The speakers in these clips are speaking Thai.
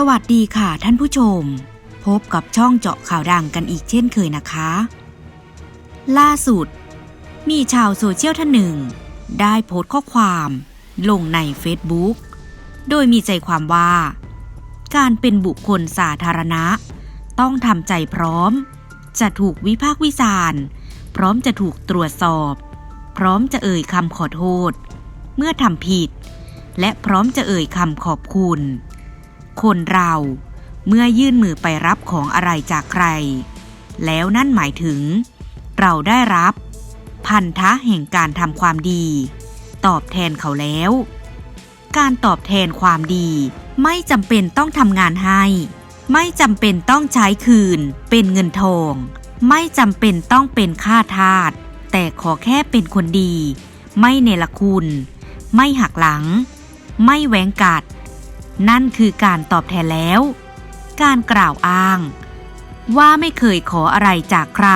สวัสดีค่ะท่านผู้ชม พบกับช่องเจาะข่าวดังกันอีกเช่นเคยนะคะ ล่าสุด มีชาวโซเชียลท่านหนึ่ง ได้โพสต์ข้อความ ลงใน Facebook โดยมีใจความว่า การเป็นบุคคลสาธารณะ ต้องทำใจพร้อม จะถูกวิพากษ์วิจารณ์พร้อมจะถูกตรวจสอบ พร้อมจะเอ่ยคำขอโทษ เมื่อทำผิด และพร้อมจะเอ่ยคำขอบคุณ คนเรา เมื่อยื่นมือไปรับของอะไรจากใคร แล้วนั่นหมายถึง เราได้รับ พันธะแห่งการทำความดี ตอบแทนเขาแล้ว การตอบแทนความดี ไม่จำเป็นต้องทำงานให้ ไม่จำเป็นต้องใช้คืน เป็นเงินทอง ไม่จำเป็นต้องเป็นค่าทาสแต่ขอแค่เป็นคนดี ไม่เนรคุณ ไม่หักหลัง ไม่แหวงกัด นั่นคือการตอบแทนแล้ว การกล่าวอ้าง ว่าไม่เคยขออะไรจากใคร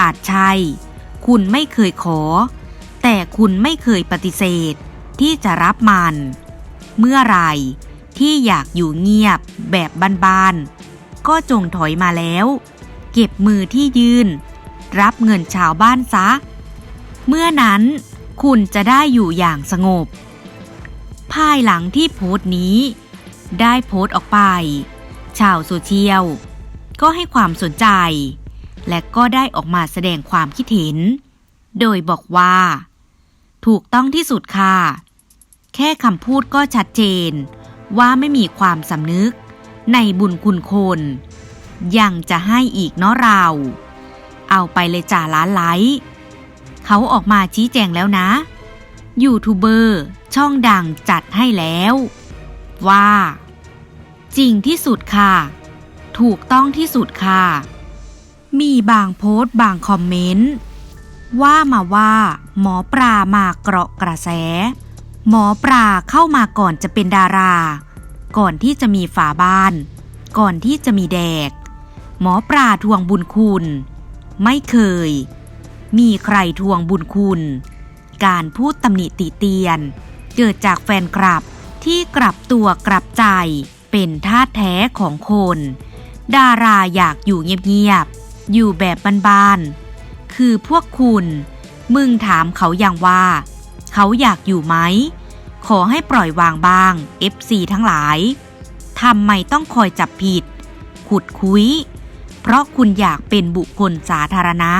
อาจใช่ คุณไม่เคยขอ แต่คุณไม่เคยปฏิเสธ ที่จะรับมัน เมื่อไรที่อยากอยู่เงียบแบบบ้านๆก็จงถอยมาแล้ว เก็บมือที่ยืน รับเงินชาวบ้านซะ เมื่อนั้นคุณจะได้อยู่อย่างสงบ ภายหลังที่โพสต์นี้ ได้โพสต์ออกไป ชาวโซเชียล ก็ให้ความสนใจ และก็ได้ออกมาแสดงความคิดเห็น โดยบอกว่า ถูกต้องที่สุดค่ะ แค่คำพูดก็ชัดเจน ว่าไม่มีความสำนึก ในบุญคุณคน ยังจะให้อีกเนาะเรา เอาไปเลยจ่าล้านไลค์เขาออกมาชี้แจงแล้วนะยูทูบเบอร์ช่องดังจัดให้แล้ว ว่า จริงที่สุดค่ะ ถูกต้องที่สุดค่ะ มีบางโพสต์บางคอมเมนต์ว่ามาว่า หมอปลามาเกราะกระแส หมอปลาเข้ามาก่อนจะเป็นดารา ก่อนที่จะมีฝาบ้าน ก่อนที่จะมีแดก หมอปลาทวงบุญคุณ ไม่เคย มีใครทวงบุญคุณ การพูดตำหนิติเตียน เกิดจากแฟนคลับ ที่กลับตัวกลับใจ เป็นท่าแท้ของคน ดาราอยากอยู่เงียบๆ อยู่แบบบานๆ คือพวกคุณ มึงถามเขาอย่างว่า เขาอยากอยู่ไหม ขอให้ปล่อยวางบ้าง FC ทั้งหลายทำไมต้องคอยจับผิด ขุดคุย เพราะคุณอยากเป็นบุคคลสาธารณะ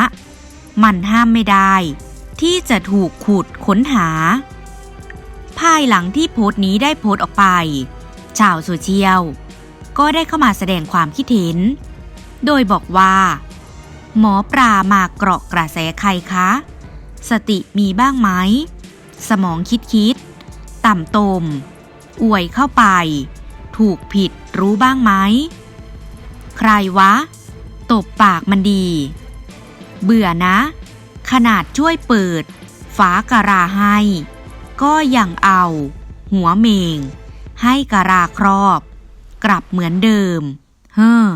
มันห้ามไม่ได้ ที่จะถูกขุดค้นหา ภายหลังที่โพสต์นี้ได้โพสต์ออกไป ชาวโซเชียล ก็ได้เข้ามาแสดงความคิดเห็น โดยบอกว่า หมอปลามาเกราะกระแสใครคะ สติมีบ้างไหม สมองคิดคิด ต่ำตม อวยเข้าไป ถูกผิดรู้บ้างไหม ใครวะ ตบปากมันดี เบื่อนะ ขนาดช่วยเปิด ฝากะราให้ ก็ยังเอา หัวเมง ให้กะราครอบ กลับเหมือนเดิม เฮ้อ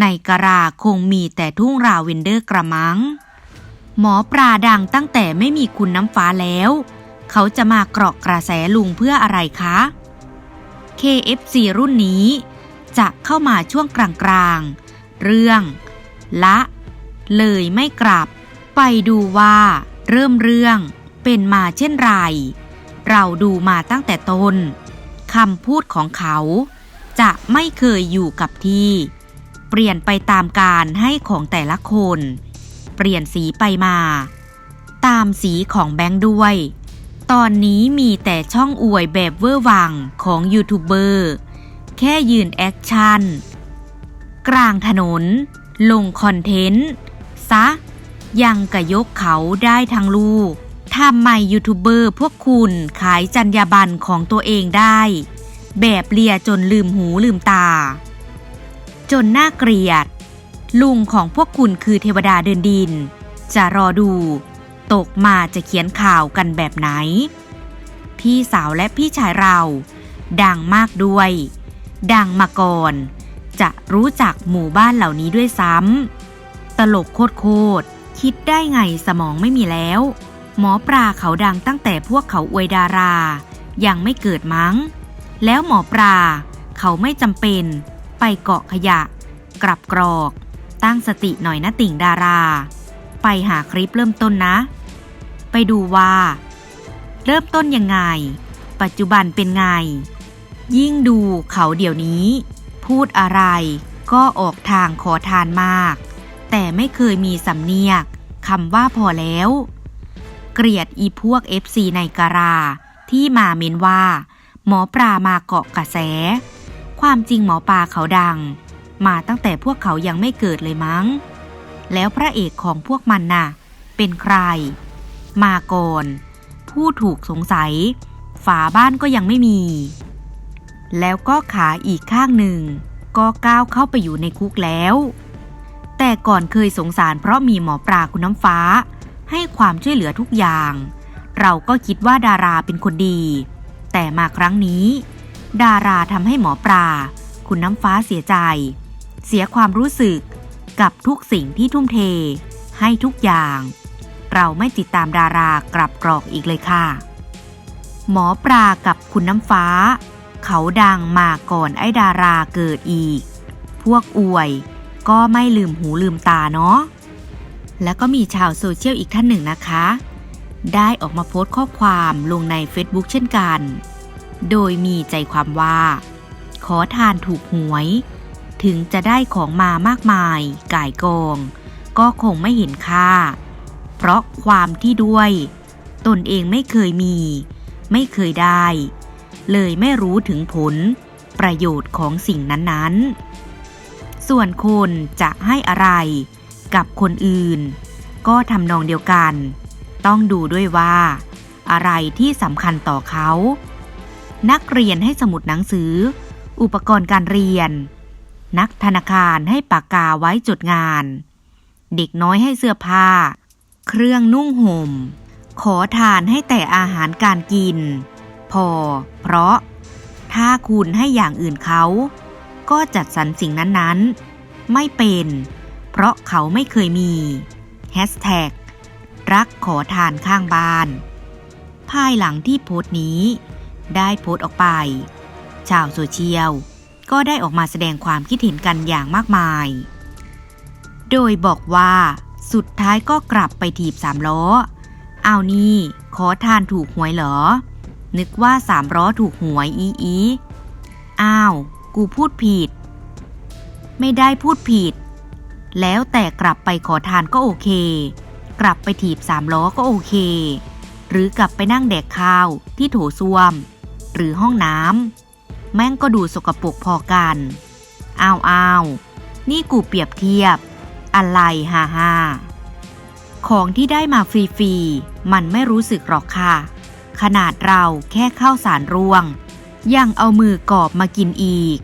ในกะราคงมีแต่ทุ่งราเวนเดอร์กระมัง หมอปลาดังตั้งแต่ไม่มีคุณน้ำฟ้าแล้ว เขาจะมาเกราะกระแสลุงเพื่ออะไรคะ KFC รุ่นนี้ จะเข้ามาช่วงกลางๆ เรื่อง ละ เลยไม่กลับ ไปดูว่า เริ่มเรื่อง เป็นมาเช่นไร เราดูมาตั้งแต่ต้นคำพูดของเขา จะไม่เคยอยู่กับที่ เปลี่ยนไปตามการให้ของแต่ละคน เปลี่ยนสีไปมา ตามสีของแบงค์ด้วย ตอนนี้มีแต่ช่องอวยแบบเวอร์วังของยูทูบเบอร์แค่ยืนแอคชั่น กลางถนน ลงคอนเทนต์ ซะ ยังกะยกเขาได้ทั้งลูก ทำไมยูทูบเบอร์พวกคุณขายจรรยาบรรณของตัวเองได้ แบบเลียจนลืมหูลืมตา จนน่าเกลียด ลุงของพวกคุณคือเทวดาเดินดิน จะรอดู ตกมาจะเขียนข่าวกันแบบไหน พี่สาวและพี่ชายเรา ดังมากด้วย ดังมาก่อน จะรู้จักหมู่บ้านเหล่านี้ด้วยซ้ำตลกโคตรๆคิดได้ไงสมองไม่มีแล้ว หมอปลาเขาดังตั้งแต่พวกเขาอวยดารา ยังไม่เกิดมั้ง แล้วหมอปลาเขาไม่จำเป็น ไปเกาะขยะ กลับกรอก ตั้งสติหน่อยนะติ่งดารา ไปหาคลิปเริ่มต้นนะ ไปดูว่า เริ่มต้นยังไง ปัจจุบันเป็นไง ยิ่งดูเขาเดี๋ยวนี้ พูดอะไรก็ออกทางขอทานมาก แต่ไม่เคยมีสำเนียกคำว่าพอแล้ว เกลียดอีพวก FC ในการา ที่มาเมนว่า หมอปลามาเกาะกระแส ความจริงหมอปลาเขาดัง มาตั้งแต่พวกเขายังไม่เกิดเลยมั้ง แล้วพระเอกของพวกมันน่ะ เป็นใคร มาก่อนผู้ถูกสงสัย ฝาบ้านก็ยังไม่มี แล้วก็ขาอีกข้างหนึ่ง ก็ก้าวเข้าไปอยู่ในคุกแล้ว แต่ก่อนเคยสงสารเพราะมีหมอปลาคุณน้ำฟ้า ให้ความช่วยเหลือทุกอย่าง เราก็คิดว่าดาราเป็นคนดี แต่มาครั้งนี้ ดาราทำให้หมอปลา คุณน้ำฟ้าเสียใจ เสียความรู้สึกกับทุกสิ่งที่ทุ่มเท ให้ทุกอย่าง เราไม่ติดตามดารากลับกรอกอีกเลยค่ะ หมอปลากับคุณน้ำฟ้า เขาดังมาก่อนไอ้ดาราเกิดอีก พวกอวยก็ไม่ลืมหูลืมตาเนาะ แล้วก็มีชาวโซเชียลอีกท่านหนึ่งนะคะ ได้ออกมาโพสต์ข้อความลงใน Facebook เช่นกัน โดยมีใจความว่า ขอทานถูกหวย ถึงจะได้ของมามากมาย ก่ายกอง ก็คงไม่เห็นค่า เพราะความที่ด้วย ตนเองไม่เคยมี ไม่เคยได้ เลยไม่รู้ถึงผลประโยชน์ของสิ่งนั้นๆ ส่วนคนจะให้อะไร กับคนอื่น ก็ทำนองเดียวกัน ต้องดูด้วยว่า อะไรที่สำคัญต่อเขา นักเรียนให้สมุดหนังสือ อุปกรณ์การเรียน นักธนาคารให้ปากกาไว้จดงาน เด็กน้อยให้เสื้อผ้า เครื่องนุ่งห่ม ขอทานให้แต่อาหารการกิน พอ เพราะ ถ้าคุณให้อย่างอื่นเขาก็จัดสรรสิ่งนั้นๆ ไม่เป็น เพราะเขาไม่เคยมีแฮชแท็กรักขอทานข้างบ้าน ภายหลังที่โพสต์นี้ ได้โพสต์ออกไป ชาวโซเชียล ก็ได้ออกมาแสดงความคิดเห็นกันอย่างมากมาย โดยบอกว่าสุดท้ายก็กลับไปถีบสามล้อ เอานี่ ขอทานถูกหวยเหรอ นึกว่าสามล้อถูกหวยอีอีอ้าว กูพูดผิด ไม่ได้พูดผิด แล้วแต่กลับไปขอทานก็โอเค กลับไปถีบสามล้อก็โอเค หรือกลับไปนั่งแดกข้าวที่โถส้วม หรือห้องน้ำแม่งก็ดูสกปรกพอกันอ้าวอ้าวนี่กูเปรียบเทียบ อะไรฮ่าฮ่าของที่ได้มาฟรีๆ มันไม่รู้สึกหรอกค่ะ ขนาดเราแค่ข้าวสารร่วง ยังเอามือกอบมากินอีก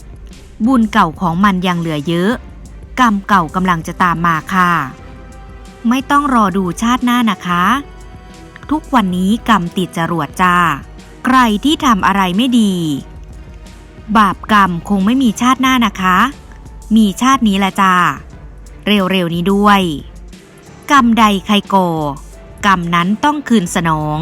บุญเก่าของมันยังเหลือเยอะ กรรมเก่ากำลังจะตามมาค่ะ ไม่ต้องรอดูชาติหน้านะคะ ทุกวันนี้กรรมติดจรวดจ้า ใครที่ทำอะไรไม่ดี บาปกรรมคงไม่มีชาติหน้านะคะ มีชาตินี้ละจ้า เร็วๆนี้ด้วย กรรมใดใครโก กรรมนั้นต้องคืนสนอง